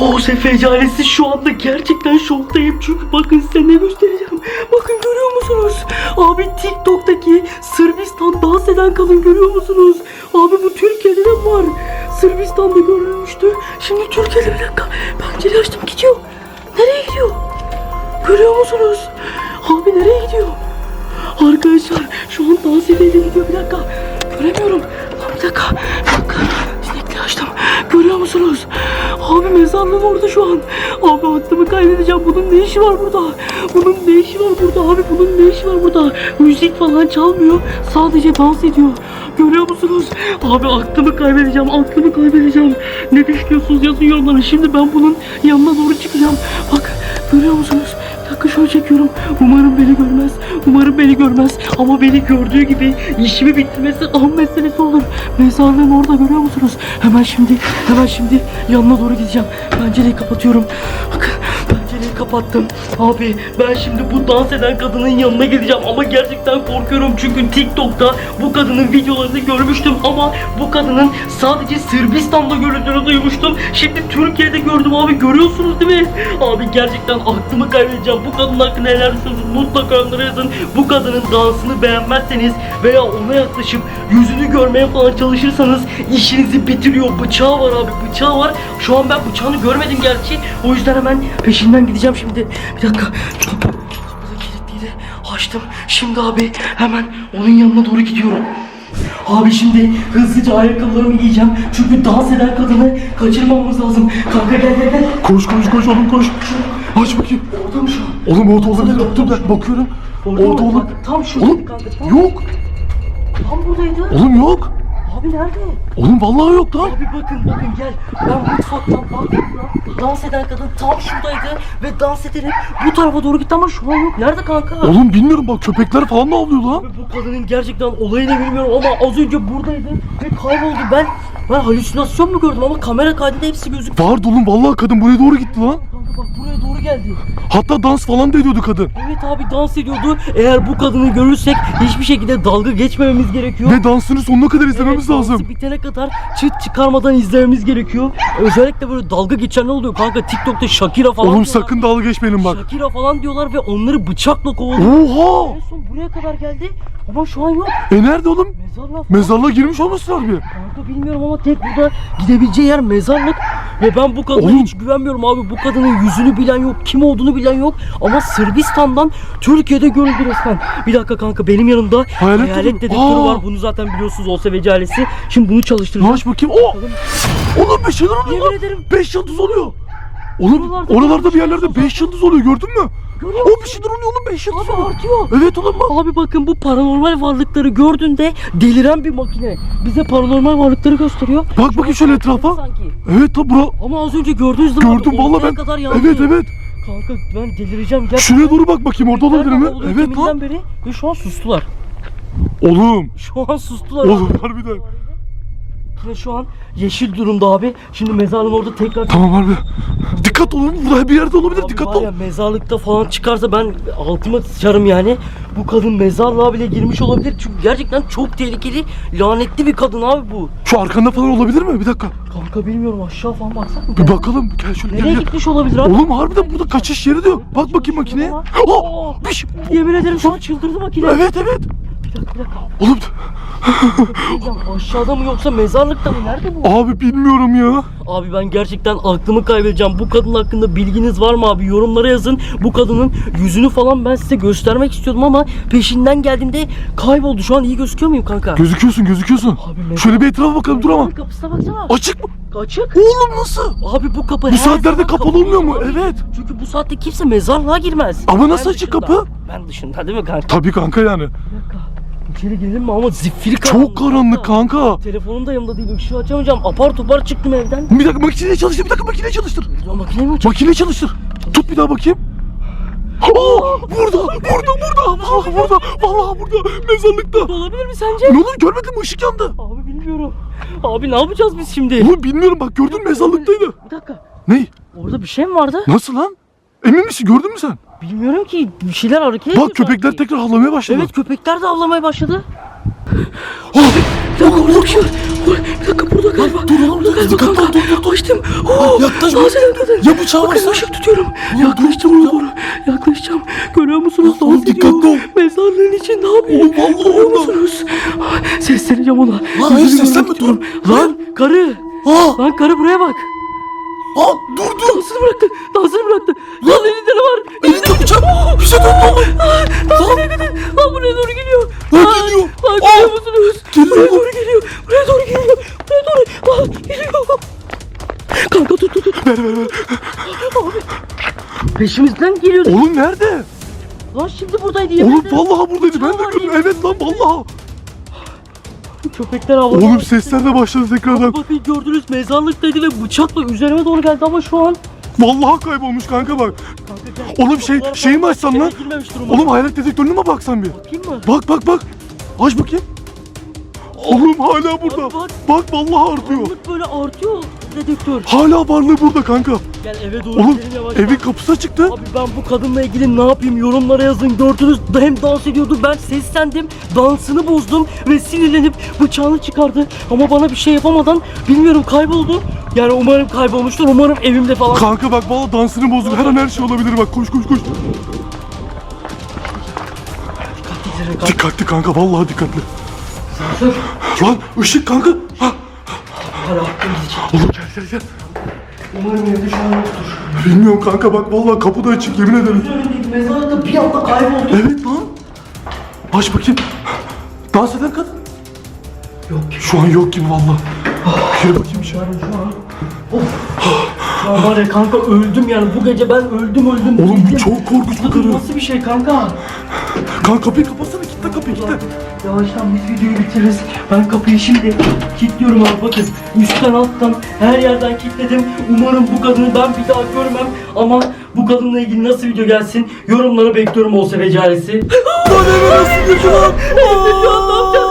O Sefeci ailesi şu anda gerçekten şoktayım çünkü bakın size ne göstereceğim. Bakın görüyor musunuz? Abi TikTok'taki Sırbistan dans eden kadın görüyor musunuz? Abi bu Türkiye'de de var. Sırbistan'da görülmüştü. Şimdi Türkiye'de bir dakika. Pencere açtım gidiyor. Nereye gidiyor? Görüyor musunuz? Abi nereye gidiyor? Arkadaşlar şu an dans ede gidiyor bir dakika. Göremiyorum. Bir dakika. Bir dakika. Sinekli açtım. Görüyor musunuz? Abi mezarlığım orada şu an. Abi aklımı kaybedeceğim. Bunun ne işi var burada? Bunun ne işi var burada? Abi bunun ne işi var burada? Müzik falan çalmıyor. Sadece dans ediyor. Görüyor musunuz? Abi aklımı kaybedeceğim. Aklımı kaybedeceğim. Ne düşünüyorsunuz yazın yorumlara. Şimdi ben bunun yanına doğru çıkacağım. Bak görüyor musunuz? Dakika çekiyorum. Umarım beni görmez. Umarım beni görmez. Ama beni gördüğü gibi işimi bitirmesi an meselesi olur. Mezarlığın orada görüyor musunuz? Hemen şimdi, hemen şimdi yanına doğru gideceğim. Pencereyi kapatıyorum. Bakın pencereyi kapattım. Abi ben şimdi bu dans eden kadının yanına gideceğim. Ama gerçekten korkuyorum. Çünkü TikTok'ta bu kadının videolarını görmüştüm. Ama bu kadının sadece Sırbistan'da görüldüğünü duymuştum. Şimdi Türkiye'de gördüm abi. Görüyorsunuz değil mi? Abi gerçekten aklımı kaybedeceğim. Bu kadın hakkında neler düşünüyorsunuz? Mutlaka yorumlara yazın. Bu kadının dansını beğenmezseniz veya ona yaklaşıp yüzünü görmeye falan çalışırsanız işinizi bitiriyor. Bıçağı var abi bıçağı var. Şu an ben bıçağını görmedim gerçi. O yüzden hemen peşinden gideceğim şimdi. Bir dakika. Kapı da kilitliydi. Açtım. Şimdi abi hemen onun yanına doğru gidiyorum. Abi şimdi hızlıca ayakkabılarımı giyeceğim. Çünkü dans eden kadını kaçırmamamız lazım. Kanka gel gel gel. Koş koş koş oğlum koş. Aç bakayım. Orada mı şu an? Oğlum orada olabilir. Dur ben bakıyorum. Orada Orada. Bak, tam şurada Oğlum kanka, tam- yok. Tam buradaydı. Oğlum yok. Abi nerede? Oğlum vallahi yok lan. Abi bakın bakın gel. Ben mutfaktan baktım lan. Dans eden kadın tam şuradaydı ve dans ederek bu tarafa doğru gitti ama şu an yok. Nerede kanka? Oğlum bilmiyorum bak köpekler falan da avlıyor lan. Abi bu kadının gerçekten olayını bilmiyorum ama az önce buradaydı ve kayboldu. Ben ben halüsinasyon mu gördüm ama kamera kaydında hepsi gözük. Vardı oğlum vallahi kadın buraya doğru gitti lan. Bak buraya doğru geldi. Hatta dans falan da ediyordu kadın. Evet abi dans ediyordu. Eğer bu kadını görürsek hiçbir şekilde dalga geçmememiz gerekiyor. Ve dansını sonuna kadar izlememiz Evet, dansı lazım. bitene kadar çıt çıkarmadan izlememiz gerekiyor. Özellikle böyle dalga geçenler oluyor kanka TikTok'ta Shakira falan Oğlum diyorlar. sakın dalga geçmeyelim bak. Shakira falan diyorlar ve onları bıçakla kovalıyor. Oha! En son buraya kadar geldi ama şu an yok. E nerede oğlum? Mezarlığa falan. Mezarlığa girmiş olmasın harbi. Kanka bilmiyorum ama tek burada gidebileceği yer mezarlık. Ve ben bu kadına Oğlum. hiç güvenmiyorum abi. Bu kadının yüzünü bilen yok, kim olduğunu bilen yok. Ama Sırbistan'dan Türkiye'de görüldü resmen. Bir dakika kanka benim yanımda Hayalet hayalet, dedektörü. Aa. var. Bunu zaten biliyorsunuz o seveci ailesi. Şimdi bunu çalıştıracağım. Aç bakayım. O! Oğlum bir şeyler oluyor Yemin lan. ederim. Beş yıldız oluyor. Oğlum Oralarda oralarda bir yerlerde yıldız beş yıldız oluyor gördün mü? Görüyor O bir şeyler oluyor oğlum beş yıldız Abi oluyor. artıyor. Evet oğlum bak. Abi bakın bu paranormal varlıkları gördüğünde deliren bir makine. Bize paranormal varlıkları gösteriyor. Bak bakayım şöyle etrafa. Sanki. Evet la bura. Ama az önce gördüğünüz zaman Gördüm vallahi ben. kadar yandı. Evet evet. Kanka ben delireceğim. Gerçekten Şuraya doğru bak bakayım orada olabilir mi? Evet lan. beri ve şu an sustular. Oğlum. Şu an sustular. Oğlum harbiden. Ve şu an yeşil durumda abi. Şimdi mezarlığın orada tekrar Tamam harbi. Dikkat olun burada bir yerde olabilir Abi dikkat var ol. ya mezarlıkta falan çıkarsa ben altıma sıçarım yani. Bu kadın mezarlığa bile girmiş olabilir. Çünkü gerçekten çok tehlikeli, lanetli bir kadın abi bu. Şu arkanda falan olabilir mi? Bir dakika. Kanka bilmiyorum aşağı falan baksak mı? Bir bakalım. Gel şöyle gel Nereye gel. gitmiş olabilir abi? Oğlum harbiden burada kaçış yeri diyor. Bak bakayım makineye. Oh! Bir şey. Yemin ederim şu an çıldırdı makine. Evet evet. Bir dakika bir dakika. Oğlum aşağıda mı yoksa mezarlıkta mı? Nerede bu? abi bilmiyorum ya. Abi ben gerçekten aklımı kaybedeceğim. Bu kadın hakkında bilginiz var mı abi? Yorumlara yazın. Bu kadının yüzünü falan ben size göstermek istiyordum ama peşinden geldiğimde kayboldu. Şu an iyi gözüküyor muyum kanka? Gözüküyorsun gözüküyorsun. Abi mezar- Şöyle bir etrafa bakalım dur ama. Abi Kapısına baksana. Açık mı? Açık. Oğlum nasıl? Abi bu kapı Bu her saatlerde zaman kapalı olmuyor mu? abi. Evet. Çünkü bu saatte kimse mezarlığa girmez. Ama nasıl açık dışında. kapı? Ben dışında değil mi kanka? Tabii kanka yani. Bir dakika. İçeri girelim mi ama zifiri karanlık. Çok karanlık kanka. Telefonum da yanımda değil. Işığı açamayacağım. Apar topar çıktım evden. Bir dakika makineyi çalıştır. Bir dakika makineyi çalıştır. Ya makine mi açık? Makineyi çalıştır. Tut bir daha bakayım. Aa, burada, burada, burada. Vallahi burada, vallahi burada. Mezarlıkta. Olabilir mi sence? Ne olur görmedin mi? Işık yandı. Abi bilmiyorum. Abi ne yapacağız biz şimdi? Oğlum bilmiyorum bak gördün mezarlıktaydı. Bir dakika. Ne? Orada bir şey mi vardı? Nasıl lan? Emin misin gördün mü sen? Bilmiyorum ki. Bir şeyler hareket ediyor Bak köpekler sanki. tekrar havlamaya başladı. Evet köpekler de avlamaya başladı. Abi, Bir dakika burada var. Bir dakika burada galiba. dur oğlum, dur, galiba kanka. dur, dur, dur. Açtım. Oo, Yaklaşma. Daha seden kadın. Ya bıçağı Bakın varsa? ışık tutuyorum. Yaklaştım ona doğru. Yaklaşacağım. Görüyor musunuz? Oğlum, dikkatli ol. Mezarlığın içinde ne yapıyor? Oğlum, vallahi Görüyor orada. musunuz? Sesleneceğim ona. hayır, Yüzünü seslenme, görmek istiyorum. dur. Lan karı. Aa, Lan karı buraya bak. aa dur dur. Dansını bıraktı. Dansını bıraktı. Lan elinde ne var? Şey döndü oğlum. Lan gidiyor? Lan buraya doğru geliyor. Lan Lan, geliyor. Lan görüyor musunuz? geliyor Buraya doğru geliyor. Buraya doğru geliyor. Buraya doğru. Lan geliyor. Kanka tut tut tut. Ver ver ver. Peşimizden geliyordu. Oğlum nerede? Lan şimdi buradaydı Oğlum yemin ederim. vallahi buradaydı. Ben de Vallahi gördüm. Evet lan vallahi. Köpekler havada. Oğlum sesler de başladı tekrardan. Bakın gördünüz mezarlıktaydı ve bıçakla üzerime doğru geldi ama şu an Vallahi kaybolmuş kanka bak. Kanka gel. Oğlum şey Kapılar şey mi falan açsan lan? içeri girmemiştir umarım. Oğlum hayalet dedektörüne mi baksan bir? Bakayım mı? Bak bak bak. Aç bakayım. Oğlum hala burada. Abi bak. Bak vallahi artıyor. Anlık böyle artıyor dedektör. Hala varlığı burada kanka. Gel eve doğru Oğlum gidelim yavaş. evin kapısı açıktı. Abi ben bu kadınla ilgili ne yapayım yorumlara yazın gördünüz hem dans ediyordu ben seslendim dansını bozdum ve sinirlenip bıçağını çıkardı ama bana bir şey yapamadan bilmiyorum kayboldu yani umarım kaybolmuştur umarım evimde falan Kanka bak vallahi dansını bozdum. Her an her şey olabilir bak. Koş koş koş. Dikkatli kanka vallahi dikkatli. Lan ışık kanka. Ha. Hala aklım gidecek. Oğlum gel gel gel. Umarım evde şu an yoktur. Bilmiyorum kanka bak vallahi kapı da açık yemin ederim. Önündeki mezarda bir anda kayboldu. Evet lan. Aç bakayım. Dans eden kadın. Yok Şu an yok gibi vallahi. Gir bakayım içeri. şu an. Of. An var ya kanka öldüm yani bu gece ben öldüm öldüm. Oğlum bu çok korkunç Bu karı. nasıl bir şey kanka? Kanka kapıyı kapatsana kitle kapıyı kitle. Yavaştan biz videoyu bitiririz. Ben kapıyı şimdi kilitliyorum abi bakın. Üstten alttan her yerden kilitledim. Umarım bu kadını ben bir daha görmem. Ama bu kadınla ilgili nasıl video gelsin yorumlara bekliyorum olsa becaresi. Lan eve nasıl girdi lan? Ne yapacağız